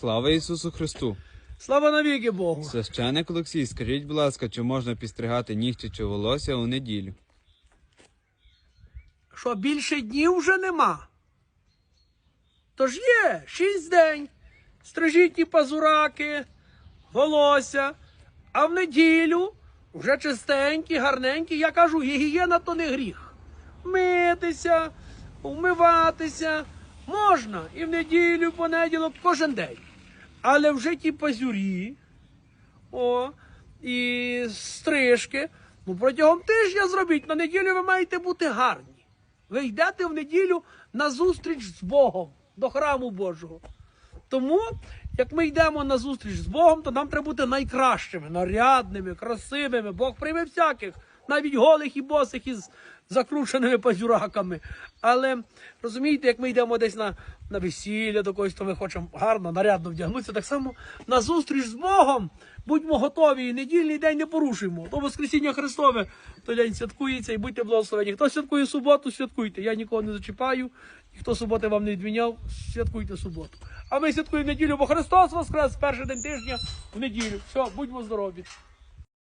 Слава Ісусу Христу! Слава навіки Богу. Священик Олексій, скажіть, будь ласка, чи можна підстригати нігті чи волосся у неділю? Що більше днів вже нема. Тож є, шість день. Стрижіть ті пазураки, волосся, а в неділю вже чистенькі, гарненькі. Я кажу, гігієна то не гріх. Митися, вмиватися можна і в неділю, в понеділок, кожен день. Але вже ті пазюрі, о, і стрижки. Ну, протягом тижня зробіть. На неділю ви маєте бути гарні. Ви йдете в неділю на зустріч з Богом до храму Божого. Тому, як ми йдемо на зустріч з Богом, то нам треба бути найкращими, нарядними, красивими. Бог прийме всяких, навіть голих і босих із закрученими пазюраками. Але розумієте, як ми йдемо десь на, на весілля до когось, то ми хочемо гарно, нарядно вдягнутися. Так само на зустріч з Богом будьмо готові і недільний день не порушуємо. То Воскресіння Христове той день святкується і будьте благословені. Хто святкує суботу, святкуйте. Я нікого не зачіпаю. І хто суботи вам не відміняв, святкуйте суботу. А ми святкуємо неділю, бо Христос Воскрес перший день тижня в неділю. Все, будьмо здорові.